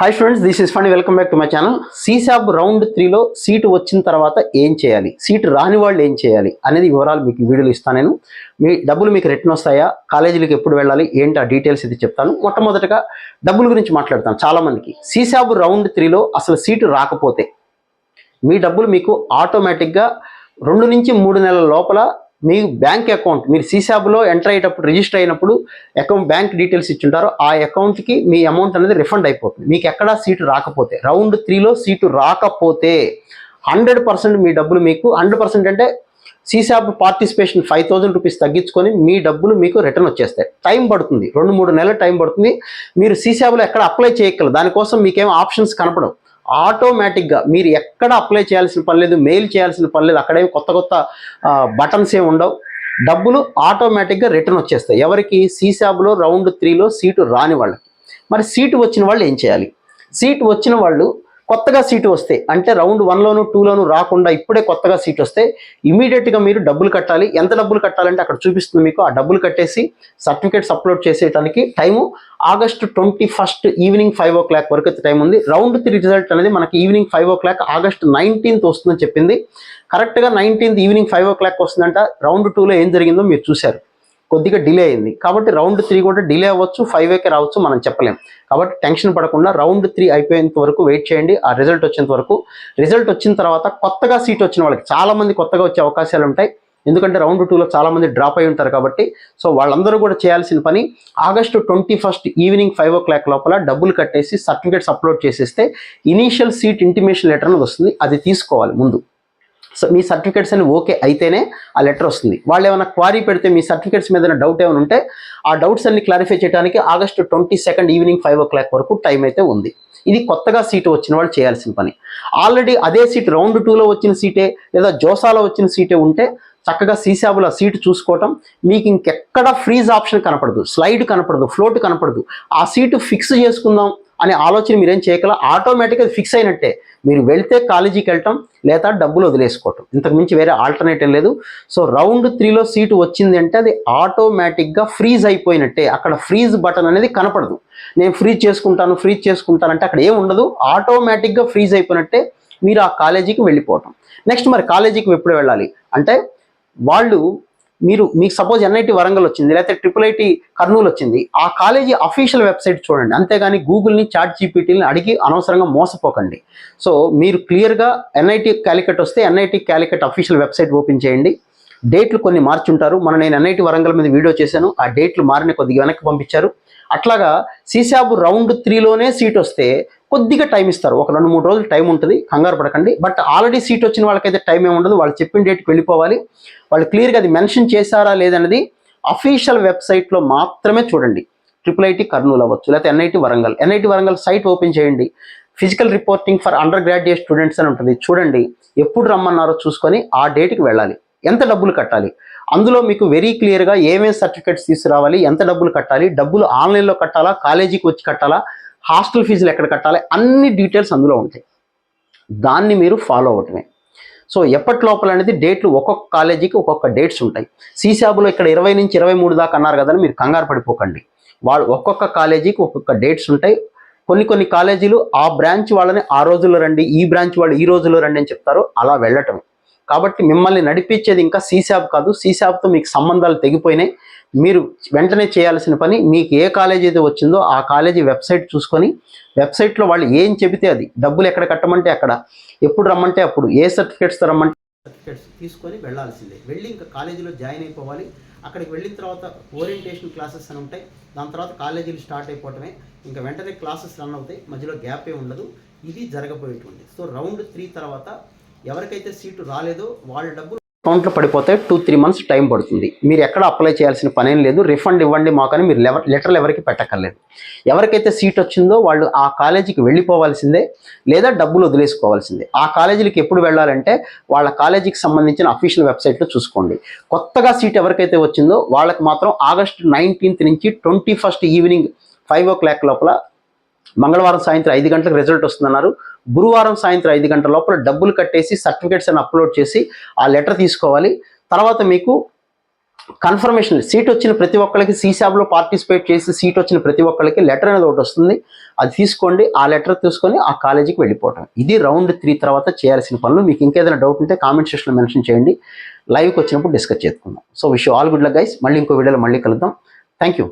Hi students this is fund welcome back to my channel CSAB round త్రీలో seat వచ్చిన తర్వాత ఏం చేయాలి? సీటు రాని వాళ్ళు ఏం చేయాలి? అనేది వివరాలు మీకు వీడియోలు ఇస్తాను నేను. మీ డబ్బులు మీకు రిటర్న్ వస్తాయా? కాలేజీలకు ఎప్పుడు వెళ్ళాలి? ఏంటి ఆ డీటెయిల్స్ ఇది చెప్తాను. మొట్టమొదటగా డబ్బుల గురించి మాట్లాడతాను చాలామందికి సీసాబ్ రౌండ్ త్రీలో అసలు సీటు రాకపోతే మీ డబ్బులు మీకు ఆటోమేటిక్గా రెండు నుంచి మూడు నెలల లోపల మీ బ్యాంక్ అకౌంట్ మీరు సీసాబ్లో ఎంటర్ అయ్యేటప్పుడు రిజిస్టర్ అయినప్పుడు అకౌంట్ బ్యాంక్ డీటెయిల్స్ ఇచ్చింటారో ఆ అకౌంట్కి మీ అమౌంట్ అనేది రిఫండ్ అయిపోతుంది. మీకు ఎక్కడా సీటు రాకపోతే రౌండ్ త్రీలో సీటు రాకపోతే హండ్రెడ్ పర్సెంట్ మీ డబ్బులు మీకు హండ్రెడ్ పర్సెంట్ అంటే CSAB participation five thousand rupees తగ్గించుకొని మీ డబ్బులు మీకు రిటర్న్ వచ్చేస్తాయి. టైం పడుతుంది రెండు మూడు నెలల టైం పడుతుంది. మీరు సీసాబ్లో ఎక్కడ అప్లై చేయగలరు దానికోసం మీకేం ఆప్షన్స్ కనపడవు. ఆటోమేటిక్గా మీరు ఎక్కడ అప్లై చేయాల్సిన పని లేదు మెయిల్ చేయాల్సిన పని లేదు అక్కడేం కొత్త కొత్త బటన్స్ ఏమి ఉండవు. డబ్బులు ఆటోమేటిక్గా రిటర్న్ వచ్చేస్తాయి. ఎవరికి సీసాబ్లో రౌండ్ త్రీలో సీటు రాని వాళ్ళకి. మరి సీటు వచ్చిన వాళ్ళు ఏం చేయాలి? సీటు వచ్చిన వాళ్ళు కొత్తగా సీటు వస్తే అంటే రౌండ్ వన్లోను టూలోను రాకుండా ఇప్పుడే కొత్తగా సీట్ వస్తే ఇమీడియట్గా మీరు డబ్బులు కట్టాలి. ఎంత డబ్బులు కట్టాలంటే అక్కడ చూపిస్తుంది మీకు. ఆ డబ్బులు కట్టేసి certificates upload చేసేటానికి time August twenty first evening five o'clock వరకు అయితే టైం ఉంది. రౌండ్ త్రీ రిజల్ట్ అనేది మనకి evening five o'clock August nineteenth వస్తుందని చెప్పింది. కరెక్ట్గా nineteenth evening five o'clock వస్తుందంట. రౌండ్ టూలో ఏం జరిగిందో మీరు చూశారు. కొద్దిగా డిలే అయింది. కాబట్టి రౌండ్ త్రీ కూడా డిలే అవ్వచ్చు ఫైవ్ ఏకే రావచ్చు మనం చెప్పలేం. కాబట్టి టెన్షన్ పడకుండా రౌండ్ త్రీ అయిపోయేంత వరకు వెయిట్ చేయండి. ఆ రిజల్ట్ వచ్చేంత వరకు. రిజల్ట్ వచ్చిన తర్వాత కొత్తగా సీట్ వచ్చిన వాళ్ళకి చాలా మంది కొత్తగా వచ్చే అవకాశాలు ఉంటాయి. ఎందుకంటే రౌండ్ టూలో చాలా మంది డ్రాప్ అయి ఉంటారు కాబట్టి. సో వాళ్ళందరూ కూడా చేయాల్సిన పని August twenty first evening five o'clock లోపల డబ్బులు కట్టేసి సర్టిఫికేట్స్ అప్లోడ్ చేసేస్తే ఇనీషియల్ సీట్ ఇంటిమేషన్ లెటర్ అనేది వస్తుంది. అది తీసుకోవాలి ముందు. మీ సర్టిఫికేట్స్ అని ఓకే అయితేనే ఆ లెటర్ వస్తుంది. వాళ్ళు ఏమైనా క్వారీ పెడితే మీ సర్టిఫికేట్స్ మీద డౌట్ ఏమైనా ఉంటే ఆ డౌట్స్ అన్ని క్లారిఫై చేయడానికి August twenty second evening five o'clock వరకు టైం అయితే ఉంది. ఇది కొత్తగా సీటు వచ్చిన వాళ్ళు చేయాల్సిన పని. ఆల్రెడీ అదే సీట్ రౌండ్ టూలో వచ్చిన సీటే లేదా జోసాలో వచ్చిన సీటే ఉంటే చక్కగా సీసాబుల సీటు చూసుకోవటం మీకు ఇంకెక్కడ ఫ్రీజ్ ఆప్షన్ కనపడదు. స్లైడ్ కనపడదు ఫ్లోట్ కనపడదు. ఆ సీటు ఫిక్స్ చేసుకుందాం. అనే ఆలోచన మీరేం చేయగల ఆటోమేటిక్గా ఫిక్స్ అయినట్టే. మీరు వెళ్తే కాలేజీకి వెళ్ళటం లేదా డబ్బులు వదిలేసుకోవటం. ఇంతకు మించి వేరే ఆల్టర్నేటివ్ లేదు. సో రౌండ్ త్రీలో సీటు వచ్చింది అంటే అది ఆటోమేటిక్గా ఫ్రీజ్ అయిపోయినట్టే. అక్కడ ఫ్రీజ్ బటన్ అనేది కనపడదు. నేను ఫ్రీజ్ చేసుకుంటాను ఫ్రీజ్ చేసుకుంటానంటే అక్కడ ఏం ఉండదు. ఆటోమేటిక్గా ఫ్రీజ్ అయిపోయినట్టే మీరు ఆ కాలేజీకి వెళ్ళిపోవటం. నెక్స్ట్ మరి కాలేజీకి ఎప్పుడు వెళ్ళాలి? అంటే వాళ్ళు మీరు మీకు సపోజ్ ఎన్ఐటి వరంగల్ వచ్చింది లేకపోతే ట్రిపుల్ ఐటి కర్నూలు వచ్చింది ఆ కాలేజీ అఫీషియల్ వెబ్సైట్ చూడండి. అంతేగాని గూగుల్ని చాట్ జీపీటీని అడిగి అనవసరంగా మోసపోకండి. సో మీరు క్లియర్గా ఎన్ఐటి క్యాలికట్ వస్తే NIT Calicut official website open చేయండి. డేట్లు కొన్ని మార్చుంటారు. మన నేను ఎన్ఐటి వరంగల్ మీద వీడియో చేశాను. ఆ డేట్లు మారిన కొద్దిగా వెనక్కి పంపించారు. అట్లాగా సీసాబు రౌండ్ త్రీలోనే సీట్ వస్తే కొద్దిగా టైం ఇస్తారు. ఒక రెండు మూడు రోజులు టైం ఉంటుంది. కంగారు పడకండి. బట్ ఆల్రెడీ సీట్ వచ్చిన వాళ్ళకైతే టైం ఏమి ఉండదు. వాళ్ళు చెప్పిన డేట్కి వెళ్ళిపోవాలి. వాళ్ళు క్లియర్గా అది మెన్షన్ చేశారా లేదన్నది అఫీషియల్ వెబ్సైట్లో మాత్రమే చూడండి. ట్రిపుల్ ఐటీ కర్నూలు అవ్వచ్చు. లేకపోతే NIT Warangal. NIT Warangal site open చేయండి. Physical reporting for undergraduate students అని ఉంటుంది. చూడండి. ఎప్పుడు రమ్మన్నారో చూసుకొని ఆ డేట్కి వెళ్ళాలి. ఎంత డబ్బులు కట్టాలి? అందులో మీకు వెరీ క్లియర్గా ఏమేమి సర్టిఫికేట్స్ తీసుకురావాలి? ఎంత డబ్బులు కట్టాలి? డబ్బులు ఆన్లైన్లో కట్టాలా? కాలేజీకి వచ్చి కట్టాలా? హాస్టల్ ఫీజులు ఎక్కడ కట్టాలి? అన్ని డీటెయిల్స్ అందులో ఉంటాయి. దాన్ని మీరు ఫాలో అవటమే సో ఎప్పటి లోపల అనేది డేట్లు ఒక్కొక్క కాలేజీకి ఒక్కొక్క డేట్స్ ఉంటాయి. సీసాబులో ఇక్కడ ఇరవై నుంచి ఇరవై మూడు దాకా అన్నారు కదా మీరు కంగారు పడిపోకండి. వాళ్ళు ఒక్కొక్క కాలేజీకి ఒక్కొక్క డేట్స్ ఉంటాయి. కొన్ని కొన్ని కాలేజీలు ఆ బ్రాంచ్ వాళ్ళని ఆ రోజుల్లో రండి ఈ బ్రాంచ్ వాళ్ళు ఈ రోజుల్లో రండి అని చెప్తారు. అలా వెళ్ళటం కాబట్టి మిమ్మల్ని నడిపించేది ఇంకా సీసాబ్ కాదు. సీసాబ్తో మీకు సంబంధాలు తెగిపోయినాయి. మీరు వెంటనే చేయాల్సిన పని మీకు ఏ కాలేజీ అయితే వచ్చిందో ఆ కాలేజీ వెబ్సైట్ చూసుకొని వెబ్సైట్లో వాళ్ళు ఏం చెబితే అది. డబ్బులు ఎక్కడ కట్టమంటే అక్కడ. ఎప్పుడు రమ్మంటే అప్పుడు. ఏ సర్టిఫికేట్స్ రమ్మంటే సర్టిఫికేట్స్ తీసుకొని వెళ్ళాల్సిందే. వెళ్ళి ఇంకా కాలేజీలో జాయిన్ అయిపోవాలి. అక్కడికి వెళ్ళిన తర్వాత ఓరియంటేషన్ క్లాసెస్ అని ఉంటాయి. దాని తర్వాత కాలేజీలు స్టార్ట్ అయిపోవటమే. ఇంకా వెంటనే క్లాసెస్ రన్ అవుతాయి. మధ్యలో గ్యాప్ ఏ ఉండదు. ఇది జరగబోయేటువంటి సో రౌండ్ త్రీ తర్వాత ఎవరికైతే సీటు రాలేదో వాళ్ళ డబ్బులు అకౌంట్లో పడిపోతే టూ త్రీ మంత్స్ టైం పడుతుంది. మీరు ఎక్కడ అప్లై చేయాల్సిన పనేం లేదు. రిఫండ్ ఇవ్వండి మాకని మీరు లెటర్లు ఎవరికి పెట్టక్కర్లేదు. ఎవరికైతే సీట్ వచ్చిందో వాళ్ళు ఆ కాలేజీకి వెళ్ళిపోవాల్సిందే లేదా డబ్బులు వదిలేసుకోవాల్సిందే. ఆ కాలేజీలకు ఎప్పుడు వెళ్ళాలంటే వాళ్ళ కాలేజీకి సంబంధించిన అఫీషియల్ వెబ్సైట్లో చూసుకోండి. కొత్తగా సీట్ ఎవరికైతే వచ్చిందో వాళ్ళకి మాత్రం ఆగస్టు నైన్టీన్త్ నుంచి twenty first evening five o'clock లోపల మంగళవారం సాయంత్రం ఐదు గంటలకు రిజల్ట్ వస్తుందన్నారు. గురువారం సాయంత్రం ఐదు గంటల లోపల డబ్బులు కట్టేసి సర్టిఫికేట్స్ అని అప్లోడ్ చేసి ఆ లెటర్ తీసుకోవాలి. తర్వాత మీకు కన్ఫర్మేషన్ సీట్ వచ్చిన ప్రతి ఒక్కరికి సీసాబ్లో పార్టిసిపేట్ చేసి సీట్ వచ్చిన ప్రతి ఒక్కరికి లెటర్ అనేది ఒకటి వస్తుంది. అది తీసుకోండి ఆ లెటర్ తీసుకొని ఆ కాలేజీకి వెళ్ళిపోవటం. ఇది రౌండ్ త్రీ తర్వాత చేయాల్సిన పనులు. మీకు ఇంకేదైనా డౌట్ ఉంటే కామెంట్ సెక్షన్లో మెన్షన్ చేయండి. లైవ్కి వచ్చినప్పుడు డిస్కస్ చేసుకుందాం. So wish all good luck guys మళ్ళీ ఇంకో వీడియోలో మళ్ళీ కలుద్దాం. Thank you